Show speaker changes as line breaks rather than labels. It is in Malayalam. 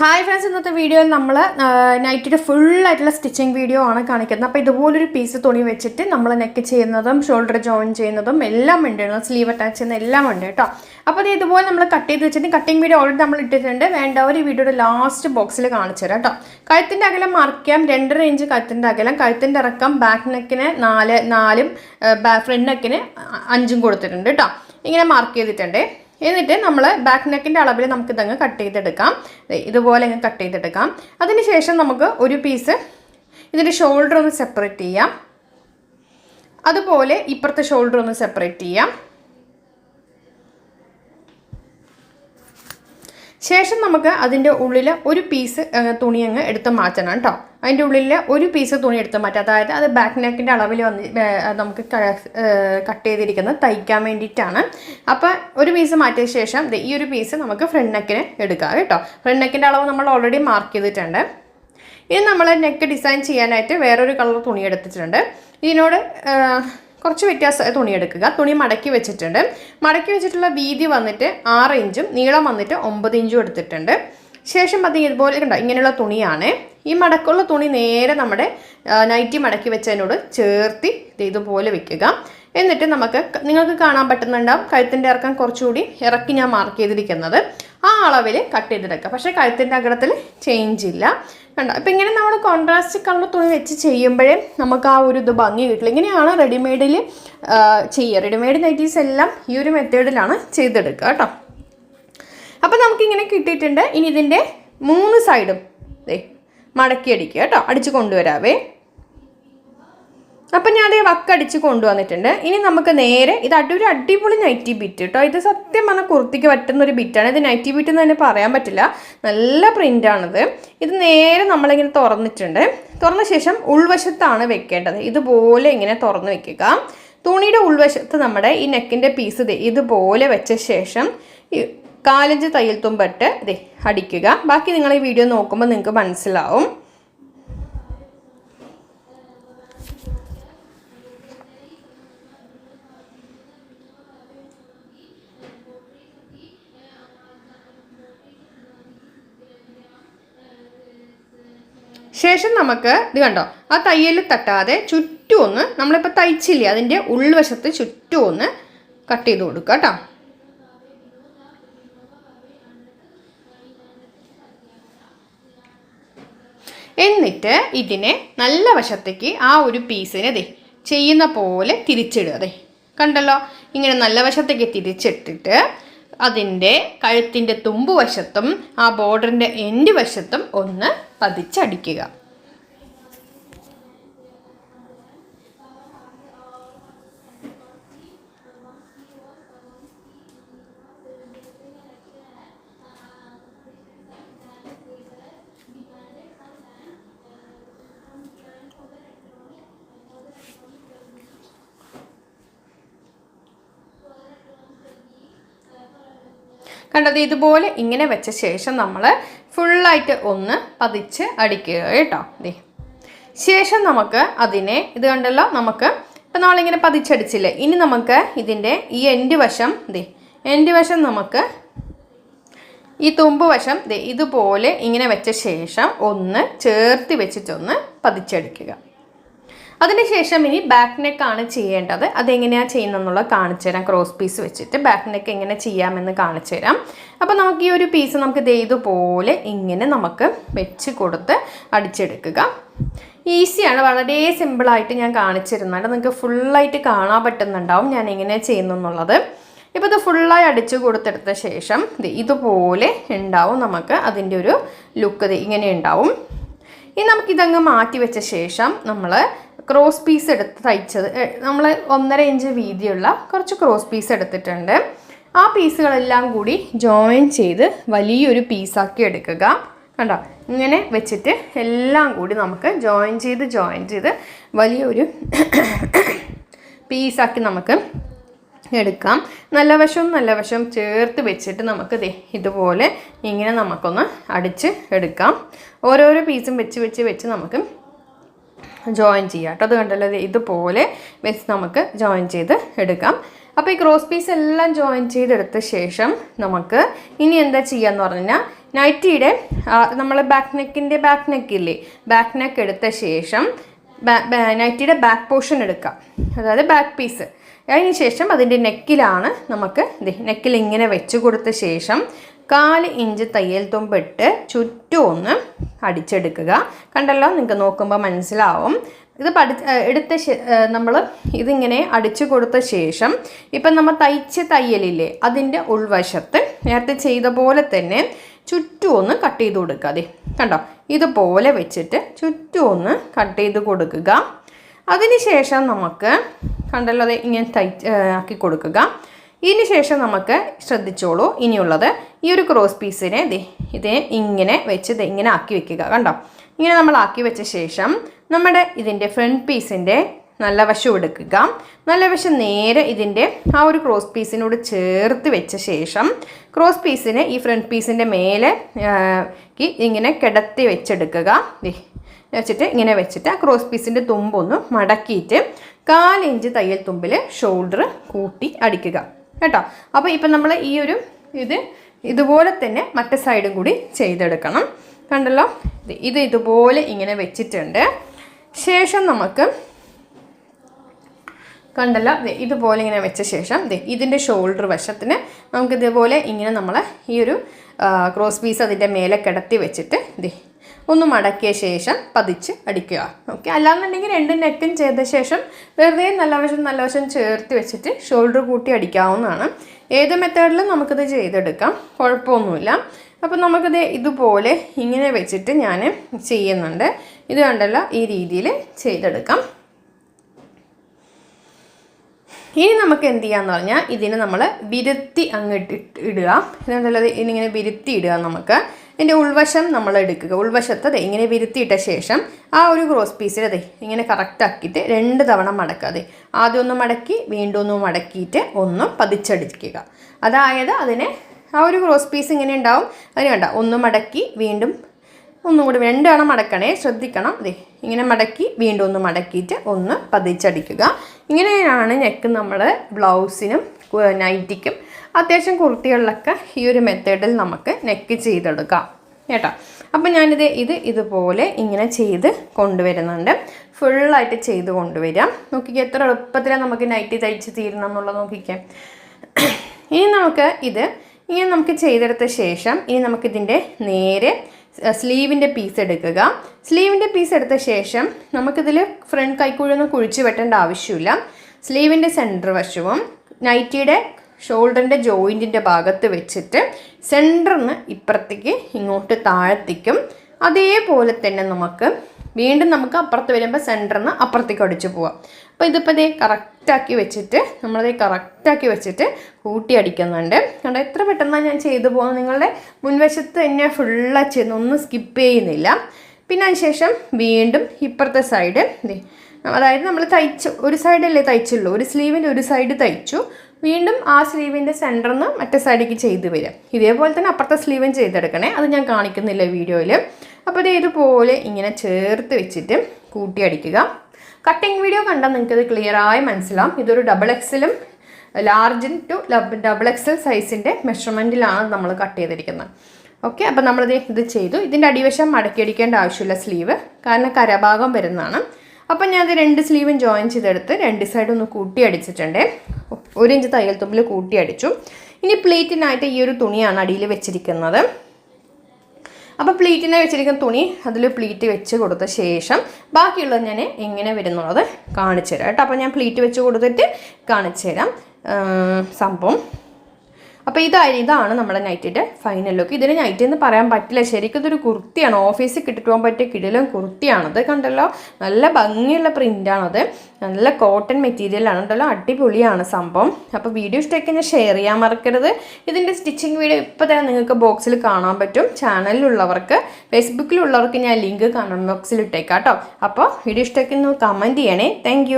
ഹായ് ഫ്രണ്ട്സ് ഇന്നത്തെ വീഡിയോയിൽ നമ്മൾ നൈറ്റിയുടെ ഫുൾ ആയിട്ടുള്ള സ്റ്റിച്ചിങ് വീഡിയോ ആണ് കാണിക്കുന്നത്. അപ്പോൾ ഇതുപോലൊരു പീസ് തുണി വെച്ചിട്ട് നമ്മൾ നെക്ക് ചെയ്യുന്നതും ഷോൾഡർ ജോയിൻ ചെയ്യുന്നതും എല്ലാം ഉണ്ട് സ്ലീവ് അറ്റാച്ച് ചെയ്യുന്ന എല്ലാം ഉണ്ട് കേട്ടോ. അപ്പോൾ അത് ഇതുപോലെ നമ്മൾ കട്ട് ചെയ്ത് വെച്ചിട്ട് കട്ടിങ് വീഡിയോ ഓൾറെഡി നമ്മൾ ഇട്ടിട്ടുണ്ട്. വേണ്ട ഈ വീഡിയോയുടെ ലാസ്റ്റ് ബോക്സിൽ കാണിച്ചു തരാം കേട്ടോ. കഴുത്തിന്റെ അകലം ചെയ്യാം. രണ്ടര ഇഞ്ച് കഴുത്തിന്റെ അകലം. കഴുത്തിന്റെ ഇറക്കം ബാക്ക് നെക്കിന് നാല് നാലും ഫ്രണ്ട് നെക്കിന് അഞ്ചും കൊടുത്തിട്ടുണ്ട് കേട്ടോ. ഇങ്ങനെ മാർക്ക് ചെയ്തിട്ടുണ്ട്. എന്നിട്ട് നമ്മൾ ബാക്ക് നെക്കിന്റെ അളവിൽ നമുക്ക് ഇതങ്ങ് കട്ട് ചെയ്തെടുക്കാം ഇതുപോലെ അങ്ങ് കട്ട് ചെയ്തെടുക്കാം. അതിനുശേഷം നമുക്ക് ഒരു പീസ് ഇതിന്റെ ഷോൾഡർ ഒന്ന് സെപ്പറേറ്റ് ചെയ്യാം. അതുപോലെ ഇപ്പുറത്തെ ഷോൾഡർ ഒന്ന് സെപ്പറേറ്റ് ചെയ്യാം. ശേഷം നമുക്ക് അതിന്റെ ഉള്ളിൽ ഒരു പീസ് തുണി അങ്ങ് എടുത്ത് മാറ്റണം കേട്ടോ. അതിന്റെ ഉള്ളിൽ ഒരു പീസ് തുണി എടുത്ത് മാറ്റാം. അതായത് അത് ബാക്ക് നെക്കിന്റെ അളവിൽ വന്ന് നമുക്ക് കട്ട് ചെയ്തിരിക്കുന്നത് തയ്ക്കാൻ വേണ്ടിയിട്ടാണ്. അപ്പോൾ ഒരു പീസ് മാറ്റിയ ശേഷം ഈ ഒരു പീസ് നമുക്ക് ഫ്രണ്ട് നെക്കിന് എടുക്കാം കേട്ടോ. ഫ്രണ്ട് നെക്കിന്റെ അളവ് നമ്മൾ ഓൾറെഡി മാർക്ക് ചെയ്തിട്ടുണ്ട്. ഇനി നമ്മൾ നെക്ക് ഡിസൈൻ ചെയ്യാനായിട്ട് വേറൊരു കളർ തുണി എടുത്തിട്ടുണ്ട്. ഇതിനോട് കുറച്ച് വ്യത്യാസ തുണി എടുക്കുക. തുണി മടക്കി വെച്ചിട്ടുണ്ട്. മടക്കി വെച്ചിട്ടുള്ള വീതി വന്നിട്ട് ആറ് ഇഞ്ചും നീളം വന്നിട്ട് ഒമ്പത് ഇഞ്ചും എടുത്തിട്ടുണ്ട്. ശേഷം അത് ഇതുപോലെ കണ്ടോ ഇങ്ങനെയുള്ള തുണിയാണ്. ഈ മടക്കുള്ള തുണി നേരെ നമ്മുടെ നൈറ്റി മടക്കി വെച്ചതിനോട് ചേർത്തി ഇതുപോലെ വെക്കുക. എന്നിട്ട് നമുക്ക് നിങ്ങൾക്ക് കാണാൻ പറ്റുന്നുണ്ടാവും കഴുത്തിന്റെ ഇറക്കം കുറച്ചുകൂടി ഇറക്കി ഞാൻ മാർക്ക് ചെയ്തിരിക്കുന്നത്. ആ അളവിൽ കട്ട് ചെയ്തെടുക്കുക. പക്ഷേ കഴുത്തിന്റെ അകലത്തിൽ ചേഞ്ച് ഇല്ല. കണ്ടോ? അപ്പം ഇങ്ങനെ നമ്മൾ കോൺട്രാസ്റ്റ് കളർ തുണി വെച്ച് ചെയ്യുമ്പോഴേ നമുക്ക് ആ ഒരു ഇത് ഭംഗി കിട്ടില്ല. ഇങ്ങനെയാണ് റെഡിമെയ്ഡിൽ ചെയ്യുക റെഡിമെയ്ഡ് നൈറ്റീസ് എല്ലാം ഈ ഒരു മെത്തേഡിലാണ് ചെയ്തെടുക്കുക കേട്ടോ. അപ്പം നമുക്കിങ്ങനെ കിട്ടിയിട്ടുണ്ട്. ഇനി ഇതിന്റെ മൂന്ന് സൈഡും മടക്കി അടിക്കുക കേട്ടോ. അടിച്ച് കൊണ്ടുവരാവേ. അപ്പം ഞാൻ അതേ വക്കടിച്ച് കൊണ്ടുവന്നിട്ടുണ്ട്. ഇനി നമുക്ക് നേരെ ഇത് അടി അടിപൊളി നൈറ്റി ബിറ്റ് കേട്ടോ ഇത് സത്യം പറഞ്ഞാൽ കുർത്തിക്ക് പറ്റുന്ന ഒരു ബിറ്റാണ് ഇത് നൈറ്റി ബിറ്റ് എന്ന് തന്നെ പറയാൻ പറ്റില്ല. നല്ല പ്രിന്റാണിത് ഇത് നേരെ നമ്മളിങ്ങനെ തുറന്നിട്ടുണ്ട്. തുറന്ന ശേഷം ഉൾവശത്താണ് വെക്കേണ്ടത്. ഇതുപോലെ ഇങ്ങനെ തുറന്ന് വെക്കുക. തുണിയുടെ ഉൾവശത്ത് നമ്മുടെ ഈ നെക്കിന്റെ പീസ് ഇതുപോലെ വെച്ച ശേഷം കാലഞ്ച് തയ്യൽ തുമ്പട്ട് ദേ അടിക്കുക. ബാക്കി നിങ്ങൾ ഈ വീഡിയോ നോക്കുമ്പോൾ നിങ്ങൾക്ക് മനസ്സിലാവും. ശേഷം നമുക്ക് ഇത് കണ്ടോ? ആ തയ്യൽ തട്ടാതെ ചുറ്റും ഒന്ന് നമ്മളിപ്പോൾ തയ്ച്ചില്ലേ അതിന്റെ ഉൾവശത്ത് ചുറ്റും ഒന്ന് കട്ട് ചെയ്ത് കൊടുക്കുക കേട്ടോ. എന്നിട്ട് ഇതിനെ നല്ല വശത്തേക്ക് ആ ഒരു പീസിനെ ദേ ചെയ്യുന്ന പോലെ തിരിച്ചിടുക അതെ കണ്ടല്ലോ? ഇങ്ങനെ നല്ല വശത്തേക്ക് തിരിച്ചിട്ടിട്ട് അതിന്റെ കഴുത്തിന്റെ തുമ്പ് വശത്തും ആ ബോർഡറിന്റെ എൻഡ് വശത്തും ഒന്ന് പതിച്ചടിക്കുക. കണ്ടത് ഇതുപോലെ ഇങ്ങനെ വെച്ച ശേഷം നമ്മൾ ഫുള്ളായിട്ട് ഒന്ന് പതിച്ച് അടിക്കുക കേട്ടോ. ദേ. ശേഷം നമുക്ക് അതിനെ ഇത് കണ്ടല്ലോ നമുക്ക് ഇപ്പം നമ്മളിങ്ങനെ പതിച്ചടിച്ചില്ലേ? ഇനി നമുക്ക് ഇതിന്റെ ഈ എൻഡ് വശം ദേ എൻഡ് വശം നമുക്ക് ഈ തുമ്പ് വശം ഇതുപോലെ ഇങ്ങനെ വെച്ച ശേഷം ഒന്ന് ചേർത്ത് വെച്ചിട്ടൊന്ന് പതിച്ചടിക്കുക. അതിനുശേഷം ഇനി ബാക്ക് നെക്കാണ് ചെയ്യേണ്ടത്. അതെങ്ങനെയാണ് ചെയ്യുന്നതെന്നുള്ളത് കാണിച്ചു തരാം. ക്രോസ് പീസ് വെച്ചിട്ട് ബാക്ക് നെക്ക് എങ്ങനെ ചെയ്യാമെന്ന് കാണിച്ചു തരാം. അപ്പോൾ നമുക്ക് ഈ ഒരു പീസ് നമുക്ക് ഇതുപോലെ ഇങ്ങനെ നമുക്ക് വെച്ച് കൊടുത്ത് അടിച്ചെടുക്കുക. ഈസിയാണ് വളരെ സിമ്പിളായിട്ട് ഞാൻ കാണിച്ചു കാണിച്ചിരുന്നുണ്ട് നിങ്ങൾക്ക് ഫുള്ളായിട്ട് കാണാൻ പറ്റുന്നുണ്ടാവും ഞാൻ എങ്ങനെ ചെയ്യുന്നു എന്നുള്ളത് ഇപ്പോൾ ഇത് ഫുള്ളായി അടിച്ചു കൊടുത്തെടുത്ത ശേഷം ഇതുപോലെ ഉണ്ടാവും നമുക്ക് അതിന്റെ ഒരു ലുക്ക് ഇങ്ങനെ ഉണ്ടാവും. ഇനി നമുക്കിതങ്ങ് മാറ്റി വെച്ച ശേഷം നമ്മൾ ക്രോസ് പീസ് എടുത്ത് തയ്ച്ചത്. നമ്മൾ ഒന്നര ഇഞ്ച് വീതിയുള്ള കുറച്ച് ക്രോസ് പീസ് എടുത്തിട്ടുണ്ട്. ആ പീസുകളെല്ലാം കൂടി ജോയിൻ ചെയ്ത് വലിയൊരു പീസാക്കി എടുക്കുക. കണ്ടോ? ഇങ്ങനെ വെച്ചിട്ട് എല്ലാം കൂടി നമുക്ക് ജോയിൻ ചെയ്ത് ജോയിൻ ചെയ്ത് വലിയൊരു പീസാക്കി നമുക്ക് എടുക്കാം. നല്ല വശവും നല്ല വശവും ചേർത്ത് വെച്ചിട്ട് നമുക്ക് ഇതുപോലെ ഇങ്ങനെ നമുക്കൊന്ന് അടിച്ച് എടുക്കാം. ഓരോരോ പീസും വെച്ച് വെച്ച് വെച്ച് നമുക്ക് ജോയിൻ ചെയ്യാം. കേട്ടോ അത് കണ്ടല്ലോ ഇതുപോലെ വെച്ച് നമുക്ക് ജോയിൻ ചെയ്ത് എടുക്കാം. അപ്പോൾ ഈ ക്രോസ് പീസ് എല്ലാം ജോയിൻ ചെയ്തെടുത്ത ശേഷം നമുക്ക് ഇനി എന്താ ചെയ്യാന്ന് പറഞ്ഞു കഴിഞ്ഞാൽ നൈറ്റിയുടെ നമ്മൾ ബാക്ക് നെക്കിന്റെ ബാക്ക് നെക്കില്ലേ ബാക്ക് നെക്ക് എടുത്ത ശേഷം നൈറ്റിയുടെ ബാക്ക് പോർഷൻ എടുക്കാം. അതായത് ബാക്ക് പീസ് അതിന് ശേഷം അതിന്റെ നെക്കിലാണ് നമുക്ക് നെക്കിൽ ഇങ്ങനെ വെച്ച് കൊടുത്ത ശേഷം കാൽ ഇഞ്ച് തയ്യൽ തുമ്പിട്ട് ചുറ്റും ഒന്ന് അടിച്ചെടുക്കുക. കണ്ടല്ലോ? നിങ്ങൾക്ക് നോക്കുമ്പോൾ മനസ്സിലാവും. ഇത് പഠി എടുത്ത നമ്മൾ ഇതിങ്ങനെ അടിച്ചു കൊടുത്ത ശേഷം ഇപ്പം നമ്മൾ തയ്ച്ച തയ്യലില്ലേ അതിന്റെ ഉൾവശത്ത് നേരത്തെ ചെയ്ത പോലെ തന്നെ ചുറ്റും ഒന്ന് കട്ട് ചെയ്ത് കൊടുക്കുക. കണ്ടോ? ഇതുപോലെ വെച്ചിട്ട് ചുറ്റും ഒന്ന് കട്ട് ചെയ്ത് കൊടുക്കുക. അതിനുശേഷം നമുക്ക് കണ്ടല്ലോ? അത് ഇങ്ങനെ തയ്ച്ച് ആക്കി കൊടുക്കുക. ഇതിന് ശേഷം നമുക്ക് ശ്രദ്ധിച്ചോളൂ. ഇനിയുള്ളത് ഈ ഒരു ക്രോസ് പീസിനെ ദേ ഇത് ഇങ്ങനെ വെച്ച് ഇങ്ങനെ ആക്കി വെക്കുക. കണ്ടോ? ഇങ്ങനെ നമ്മൾ ആക്കി വെച്ച ശേഷം നമ്മുടെ ഇതിന്റെ ഫ്രണ്ട് പീസിന്റെ നല്ല വശം എടുക്കുക. നല്ല വശം നേരെ ഇതിന്റെ ആ ഒരു ക്രോസ് പീസിനോട് ചേർത്ത് വെച്ച ശേഷം ക്രോസ് പീസിനെ ഈ ഫ്രണ്ട് പീസിന്റെ മേലെ ഇങ്ങനെ കിടത്തി വെച്ചെടുക്കുക. വെച്ചിട്ട് ഇങ്ങനെ വെച്ചിട്ട് ആ ക്രോസ് പീസിന്റെ തുമ്പൊന്ന് മടക്കിയിട്ട് കാലിഞ്ച് തയ്യൽ തുമ്പിൽ ഷോൾഡർ കൂട്ടി അടിക്കുക. കേട്ടോ? അപ്പോൾ ഇപ്പം നമ്മൾ ഈ ഒരു ഇത് ഇതുപോലെ തന്നെ മറ്റേ സൈഡും കൂടി ചെയ്തെടുക്കണം. കണ്ടല്ലോ? ഇത് ഇതുപോലെ ഇങ്ങനെ വെച്ചിട്ടുണ്ട്. ശേഷം നമുക്ക് കണ്ടല്ലോ? ഇതുപോലെ ഇങ്ങനെ വെച്ച ശേഷം ഇതിന്റെ ഷോൾഡർ വശത്തിന് നമുക്ക് ഇതുപോലെ ഇങ്ങനെ നമ്മൾ ഈ ഒരു ക്രോസ് പീസ് അതിന്റെ മേലെ കിടത്തി വെച്ചിട്ട് ഒന്ന് മടക്കിയ ശേഷം പതിച്ച് അടിക്കുക. ഓക്കെ അല്ലാന്നുണ്ടെങ്കിൽ രണ്ട് നെക്കും ചെയ്ത ശേഷം വെറുതെ നല്ല വശം നല്ല വശം ചേർത്ത് വെച്ചിട്ട് ഷോൾഡർ കൂട്ടി അടിക്കാവുന്നതാണ്. ഏത് മെത്തേഡിലും നമുക്കിത് ചെയ്തെടുക്കാം. കുഴപ്പമൊന്നുമില്ല. അപ്പോൾ നമുക്കിത് ഇതുപോലെ ഇങ്ങനെ വെച്ചിട്ട് ഞാൻ ചെയ്യുന്നുണ്ട്. ഇത് കണ്ടല്ലോ ഈ രീതിയിൽ ചെയ്തെടുക്കാം. ഇനി നമുക്ക് എന്ത് ചെയ്യാന്ന് പറഞ്ഞാൽ ഇതിനെ നമ്മൾ വിരുത്തി അങ്ങോട്ട് ഇടുക. ഇതുണ്ടല്ലോ ഇങ്ങനെ വിരുത്തി ഇടുക നമുക്ക്. ഇതിന്റെ ഉൾവശം നമ്മൾ എടുക്കുക. ഉൾവശത്ത് ഇങ്ങനെ വിരുത്തിയിട്ട ശേഷം ആ ഒരു ക്രോസ് പീസിൽ അതെ ഇങ്ങനെ കറക്റ്റ് ആക്കിയിട്ട് രണ്ട് തവണ മടക്കുക. ആദ്യം ഒന്ന് മടക്കി വീണ്ടും ഒന്ന് മടക്കിയിട്ട് ഒന്ന് പതിച്ചടിക്കുക. അതായത് അതിനെ ആ ഒരു ക്രോസ് പീസ് ഇങ്ങനെ ഉണ്ടാവും. അതിന് വേണ്ട ഒന്ന് മടക്കി വീണ്ടും ഒന്നും കൂടി രണ്ടാണ് മടക്കണേ. ശ്രദ്ധിക്കണം. അതെ ഇങ്ങനെ മടക്കി വീണ്ടും ഒന്ന് മടക്കിയിട്ട് ഒന്ന് പതിച്ചടിക്കുക. ഇങ്ങനെയാണ് നെക്ക് നമ്മൾ ബ്ലൗസിനും നൈറ്റിക്കും അത്യാവശ്യം കുർത്തികളിലൊക്കെ ഈ ഒരു മെത്തേഡിൽ നമുക്ക് നെക്ക് ചെയ്തെടുക്കാം. കേട്ടോ? അപ്പം ഞാനിത് ഇത് ഇതുപോലെ ഇങ്ങനെ ചെയ്ത് കൊണ്ടുവരുന്നുണ്ട്. ഫുള്ളായിട്ട് ചെയ്ത് കൊണ്ടുവരാം. നോക്കിക്കേ എത്ര എളുപ്പത്തിലാണ് നമുക്ക് നൈറ്റി തയ്ച്ച് തീരണം എന്നുള്ളത് നോക്കിക്കാം. ഇനി നമുക്ക് ഇത് ഇങ്ങനെ നമുക്ക് ചെയ്തെടുത്ത ശേഷം ഇനി നമുക്കിതിന്റെ നേരെ സ്ലീവിന്റെ പീസ് എടുക്കുക. സ്ലീവിന്റെ പീസ് എടുത്ത ശേഷം നമുക്കിതിൽ ഫ്രണ്ട് കൈക്കൂഴൊന്നും കുഴിച്ച് വെട്ടേണ്ട ആവശ്യമില്ല. സ്ലീവിന്റെ സെന്റർ വശവും നൈറ്റിയുടെ ഷോൾഡറിന്റെ ജോയിന്റിന്റെ ഭാഗത്ത് വെച്ചിട്ട് സെന്ററിന് ഇപ്പുറത്തേക്ക് ഇങ്ങോട്ട് താഴത്തേക്കും. അതേപോലെ തന്നെ നമുക്ക് വീണ്ടും നമുക്ക് അപ്പുറത്ത് വരുമ്പോൾ സെന്ററിന് അപ്പുറത്തേക്ക് അടിച്ചു പോവാം. അപ്പോൾ ഇതിപ്പോൾ ഇതേ കറക്റ്റാക്കി വെച്ചിട്ട് നമ്മളതേ കറക്റ്റാക്കി വെച്ചിട്ട് കൂട്ടി അടിക്കുന്നുണ്ട്. കണ്ടോ എത്ര പെട്ടെന്നാണ് ഞാൻ ചെയ്തു പോകുന്നത്? നിങ്ങളുടെ മുൻവശത്ത് തന്നെ ഫുള്ളാ ചെയ്യുന്ന ഒന്നും സ്കിപ്പ് ചെയ്യുന്നില്ല. പിന്നെ അതിനുശേഷം വീണ്ടും ഇപ്പുറത്തെ സൈഡ് അതായത് നമ്മൾ തയ്ച്ചു ഒരു സൈഡല്ലേ തയ്ച്ചുള്ളൂ. ഒരു സ്ലീവിന്റെ ഒരു സൈഡ് തയ്ച്ചു. വീണ്ടും ആ സ്ലീവിന്റെ സെന്ററിൽ നിന്ന് മറ്റേ സൈഡിലേക്ക് ചെയ്ത് വരും ഇതേപോലെ തന്നെ അപ്പുറത്തെ സ്ലീവും ചെയ്തെടുക്കണേ. അത് ഞാൻ കാണിക്കുന്നില്ല വീഡിയോയിൽ അപ്പോൾ ഇത് ഇതുപോലെ ഇങ്ങനെ ചേർത്ത് വെച്ചിട്ട് കൂട്ടി അടിക്കുക. കട്ടിങ് വീഡിയോ കണ്ടാൽ നിങ്ങൾക്കത് ക്ലിയറായി മനസ്സിലാവും. ഇതൊരു ഡബിൾ എക്സലും ലാർജ് ടു ഡബിൾ എക്സൽ സൈസിന്റെ മെഷർമെന്റിലാണ് നമ്മൾ കട്ട് ചെയ്തിരിക്കുന്നത്. ഓക്കെ അപ്പോൾ നമ്മളിത് ഇത് ചെയ്തു. ഇതിന്റെ അടിവശം മടക്കിയടിക്കേണ്ട ആവശ്യമില്ല സ്ലീവ്. കാരണം കരഭാഗം വരുന്നതാണ്. അപ്പം ഞാൻ ഇത് രണ്ട് സ്ലീവും ജോയിൻ ചെയ്തെടുത്ത് രണ്ട് സൈഡും ഒന്ന് കൂട്ടി അടിച്ചിട്ടുണ്ട്. ഒരു ഇഞ്ച് തയ്യൽ തുമ്പിൽ കൂട്ടി അടിച്ചു. ഇനി പ്ലേറ്റിനായിട്ട് ഈ ഒരു തുണിയാണ് അടിയിൽ വെച്ചിരിക്കുന്നത്. അപ്പോൾ പ്ലീറ്റിനെ വെച്ചിരിക്കുന്ന തുണി അതിൽ പ്ലീറ്റ് വെച്ച് കൊടുത്ത ശേഷം ബാക്കിയുള്ളത് ഞാൻ എങ്ങനെ വരുന്നുള്ളത് കാണിച്ചു തരാം. കേട്ടോ അപ്പോൾ ഞാൻ പ്ലീറ്റ് വെച്ച് കൊടുത്തിട്ട് കാണിച്ചു തരാം. സംഭവം. അപ്പോൾ ഇതായി ഇതാണ് നമ്മുടെ നൈറ്റിന്റെ ഫൈനൽ ലുക്ക് ഇതിന് നൈറ്റ് എന്ന് പറയാൻ പറ്റില്ല. ശരിക്കും ഇതൊരു കുർത്തിയാണ്. ഓഫീസിൽ കിട്ടിട്ട് പോകാൻ പറ്റിയ കിടിലും കുർത്തിയാണത്. കണ്ടല്ലോ? നല്ല ഭംഗിയുള്ള പ്രിന്റാണത് നല്ല കോട്ടൺ മെറ്റീരിയലാണ് ഉണ്ടല്ലോ അടിപൊളിയാണ് സംഭവം. അപ്പോൾ വീഡിയോ ഇഷ്ടമൊക്കെ ഞാൻ ഷെയർ ചെയ്യാൻ മറക്കരുത്. ഇതിന്റെ സ്റ്റിച്ചിങ് വീഡിയോ ഇപ്പോൾ തന്നെ നിങ്ങൾക്ക് ബോക്സിൽ കാണാൻ പറ്റും. ചാനലിലുള്ളവർക്ക് ഫേസ്ബുക്കിലുള്ളവർക്ക് ഞാൻ ലിങ്ക് കമന്റ് ബോക്സിൽ ഇട്ടേക്കാം കേട്ടോ. അപ്പോൾ വീഡിയോ ഇഷ്ടമൊക്കെ ഒന്ന് കമന്റ് ചെയ്യണേ. താങ്ക്